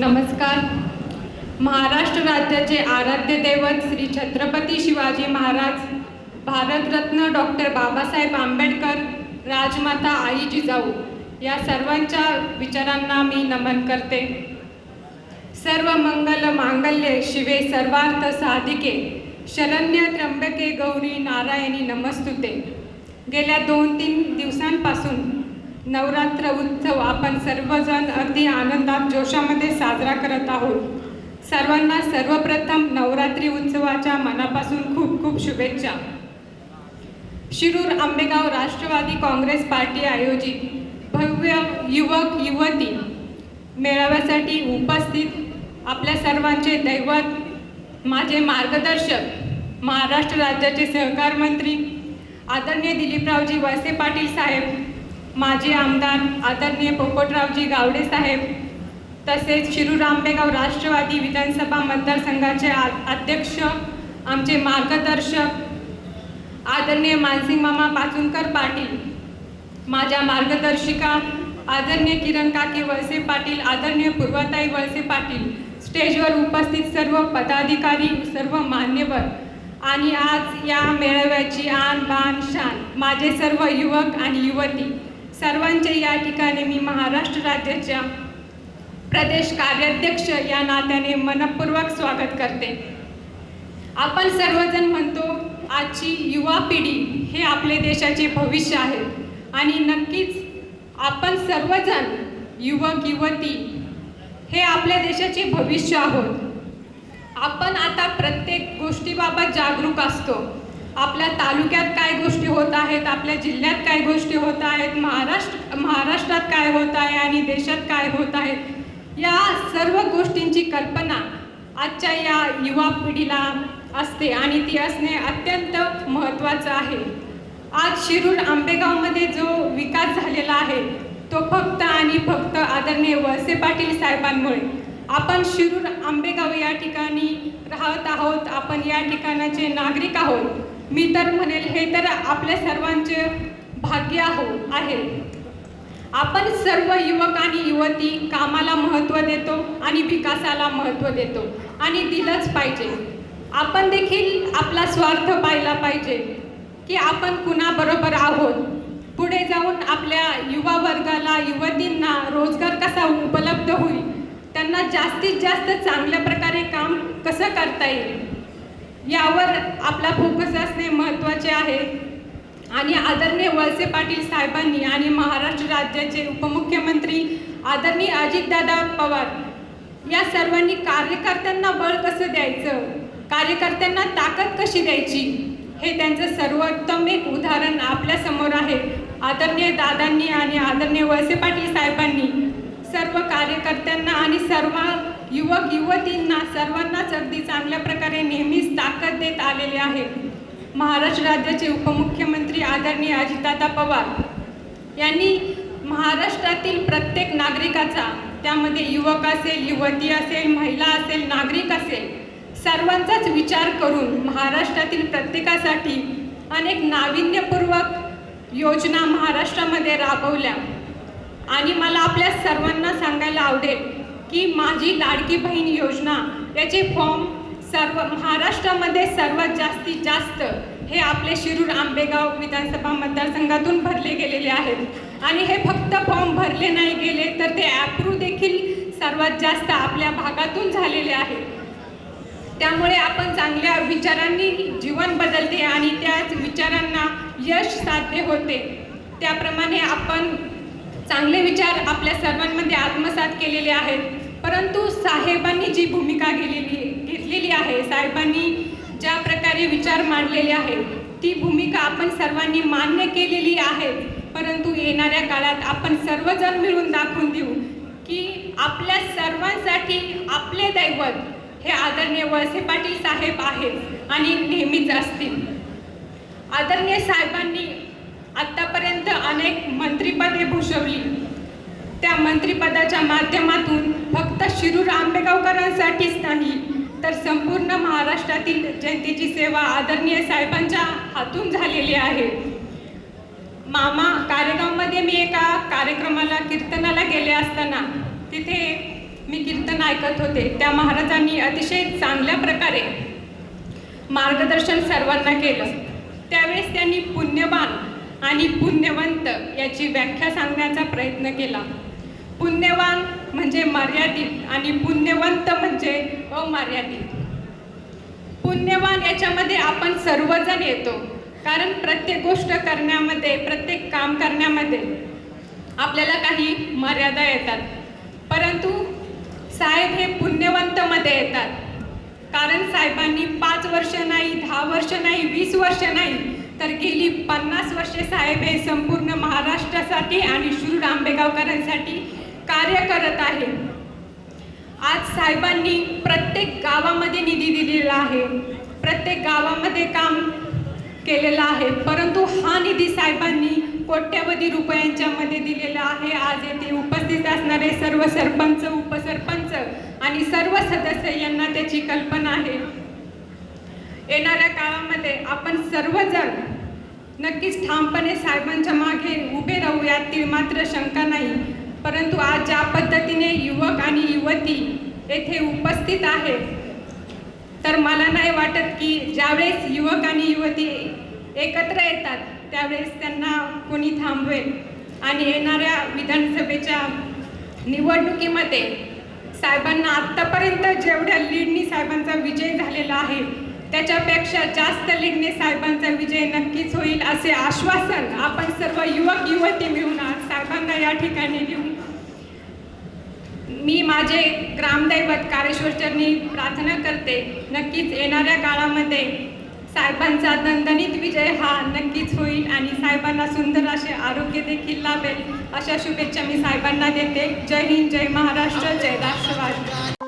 नमस्कार. महाराष्ट्र राज्याचे आराध्य दैवत श्री छत्रपती शिवाजी महाराज भारतरत्न डॉक्टर बाबासाहेब आंबेडकर राजमाता आई जिजाऊ या सर्वांच्या विचारांना मी नमन करते. सर्व मंगल मांगल्ये शिवे सर्वार्थ साधिके शरण्य त्र्यंबके गौरी नारायणी नमस्तुते. गेल्या दोन तीन दिवसांपासून नवरात्र उत्सव आपण सर्वजण अगदी आनंदात जोशामध्ये साजरा करत आहोत. सर्वांना सर्वप्रथम नवरात्री उत्सवाच्या मनापासून खूप खूप शुभेच्छा. शिरूर आंबेगाव राष्ट्रवादी काँग्रेस पार्टी आयोजित भव्य युवक युवती मेळाव्यासाठी उपस्थित आपल्या सर्वांचे दैवत माझे मार्गदर्शक महाराष्ट्र राज्याचे सहकार मंत्री आदरणीय दिलीपरावजी वळसे पाटील साहेब माजी आमदार आदरणीय पोपटरावजी गावडे साहेब तसेच शिरूर आंबेगाव राष्ट्रवादी विधानसभा मतदारसंघाचे आ- अध्यक्ष आमचे मार्गदर्शक आदरणीय मानसिंग मामा पाचुनकर पाटील माझ्या मार्गदर्शिका आदरणीय किरण काकी वळसे पाटील आदरणीय पूर्वताई वळसे पाटील स्टेजवर उपस्थित सर्व पदाधिकारी सर्व मान्यवर. आणि आज या मेळाव्याची आन बान शान माझे सर्व युवक आणि युवती. सर्वांचे या ठिकाणी मी महाराष्ट्र राज्याच्या प्रदेश कार्याध्यक्ष या नात्याने मनपूर्वक स्वागत करते. आपण सर्वजण म्हणतो आजची युवा पिढी हे आपले देशाचे भविष्य आहे आणि नक्कीच आपण सर्वजण युवक युवती हे आपल्या देशाचे भविष्य आहोत. आपण आता प्रत्येक गोष्टीबाबत जागरूक असतो. आपल्या तालुक्यात काय गोष्टी होत आहेत आपल्या जिल्ह्यात काय गोष्टी होत आहेत महाराष्ट्र महाराष्ट्रात काय होत आहे आणि देशात काय होत आहेत या सर्व गोष्टींची कल्पना आजच्या या युवा पिढीला असते आणि ती असणे अत्यंत महत्त्वाचं आहे. आज शिरूर आंबेगावमध्ये जो विकास झालेला आहे तो फक्त आणि फक्त आदरणीय वळसे पाटील साहेबांमुळे. आपण शिरूर आंबेगाव या ठिकाणी राहत आहोत आपण या ठिकाणाचे नागरिक आहोत. मी तर म्हणेल हे तर आपल्या सर्वांचे भाग्य आहो आहे. आपण सर्व युवक आणि युवती कामाला महत्त्व देतो आणि विकासाला महत्त्व देतो आणि दिलंच पाहिजे. आपण देखील आपला स्वार्थ पाहिला पाहिजे की आपण कुणाबरोबर आहोत. पुढे जाऊन आपल्या युवा वर्गाला युवतींना रोजगार कसा उपलब्ध होईल त्यांना जास्तीत जास्त चांगल्या प्रकारे काम कसं करता येईल? यावर आपला फोकस असणे महत्त्वाचे आहे. आणि आदरणीय वळसे पाटील साहेबांनी आणि महाराष्ट्र राज्याचे उपमुख्यमंत्री आदरणीय अजितदादा पवार या सर्वांनी कार्यकर्त्यांना बळ कसं द्यायचं? कार्यकर्त्यांना ताकद कशी द्यायची? हे त्यांचं सर्वोत्तम एक उदाहरण आपल्यासमोर आहे. आदरणीय दादांनी आणि आदरणीय वळसे पाटील साहेबांनी सर्व कार्यकर्त्यांना आणि सर्व युवक युवतींना सर्वांनाच अगदी चांगल्या प्रकारे आलेले आहे महाराष्ट्र राज्याचे उपमुख्यमंत्री आदरणीय अजितदादा पवार यांनी महाराष्ट्रातील प्रत्येक नागरिकाचा त्यामध्ये युवक असेल युवती असेल महिला असेल नागरिक असेल सर्वांचाच विचार करून महाराष्ट्रातील प्रत्येकासाठी अनेक नाविन्यपूर्वक योजना महाराष्ट्रामध्ये राबवल्या. आणि मला आपल्या सर्वांना सांगायला आवडेल की माझी लाडकी बहीण योजना याचे फॉर्म सर्व महाराष्ट्रामध्ये सर्वात जास्तीत जास्त हे आपले शिरूर आंबेगाव विधानसभा मतदारसंघातून भरले गेलेले आहेत. आणि हे फक्त फॉर्म भरले नाही गेले तर ते ॲप्रूव्ह देखील सर्वात जास्त आपल्या भागातून झालेले आहे त्यामुळे आपण चांगल्या विचारांनी जीवन बदलते आणि त्याच विचारांना यश साध्य होते. त्याप्रमाणे आपण चांगले विचार आपल्या सर्वांमध्ये आत्मसात केलेले आहेत. जी भूमिका गेलेली घेतलेली आहे. साहेबांनी ज्या प्रकारे विचार मांडलेले आहेत ती भूमिका आपण सर्वांनी मान्य केलेली आहे परंतु येणाऱ्या काळात आपण सर्वजण मिळून दाखवून देऊ की आपल्या सर्वांसाठी आपले दैवत हे आदरणीय वळसे पाटील साहेब आहेत आणि नेहमीच असतील. आदरणीय साहेबांनी आत्तापर्यंत अनेक मंत्रिपदे भूषवली. त्या मंत्रिपदाच्या माध्यमातून फक्त शिरूर आंबेगावकरांसाठीच नाही तर संपूर्ण महाराष्ट्रातील जनतेची सेवा आदरणीय साहेबांच्या हातून झालेली आहे. मामा कारेगावमध्ये मी एका कार्यक्रमाला कीर्तनाला गेले असताना तिथे मी कीर्तन ऐकत होते. त्या महाराजांनी अतिशय चांगल्या प्रकारे मार्गदर्शन सर्वांना केलं. त्यावेळेस त्यांनी पुण्यवान आणि पुण्यवंत याची व्याख्या सांगण्याचा प्रयत्न केला. पुण्यवान म्हणजे मर्यादित आणि पुण्यवंत म्हणजे अमर्यादित. पुण्यवान याच्यामध्ये आपण सर्वजण येतो. कारण प्रत्येक गोष्ट करण्यामध्ये प्रत्येक काम करण्यामध्ये आपल्याला काही मर्यादा येतात. परंतु साहेब हे पुण्यवंतमध्ये येतात. कारण साहेबांनी पाच वर्ष नाही दहा वर्ष नाही वीस वर्ष नाही तर गेली पन्नास वर्षे साहेब हे संपूर्ण महाराष्ट्रासाठी आणि शूर आंबेगावकरांसाठी कार्य करत आहे. आज साहेबांनी प्रत्येक गावामध्ये निधी दिलेला आहे. प्रत्येक गावामध्ये काम केलेलं आहे. परंतु हा निधी साहेबांनी कोट्यवधी रुपयांच्या मध्ये दिलेला आहे. आज येथे उपस्थित असणारे सर्व सरपंच उपसरपंच आणि सर्व सदस्य यांना त्याची कल्पना आहे. येणाऱ्या काळामध्ये आपण सर्वजण नक्कीच ठामपणे साहेबांच्या मागे उभे राहू यातील मात्र शंका नाही. परंतु आज ज्या पद्धतीने युवक आणि युवती येथे उपस्थित आहेत तर मला नाही वाटत की ज्यावेळेस युवक आणि युवती एकत्र येतात त्यावेळेस त्यांना कोणी थांबवेल. आणि येणाऱ्या विधानसभेच्या निवडणुकीमध्ये साहेबांना आत्तापर्यंत जेवढ्या लीडनी साहेबांचा विजय झालेला आहे त्याच्यापेक्षा जास्त लीडने साहेबांचा विजय नक्कीच होईल असे आश्वासन आपण सर्व युवक युवती मिळून आज साहेबांना या ठिकाणी घेऊन मी माझे ग्रामदैवत कारेश्वरचरणी प्रार्थना करते. नक्कीच येणाऱ्या काळामध्ये साहेबांचा दणदणीत विजय हा नक्कीच होईल आणि साहेबांना सुंदर असे आरोग्य देखील लाभेल. अशा शुभेच्छा मी साहेबांना देते. जय हिंद जय महाराष्ट्र जय राष्ट्रवाद.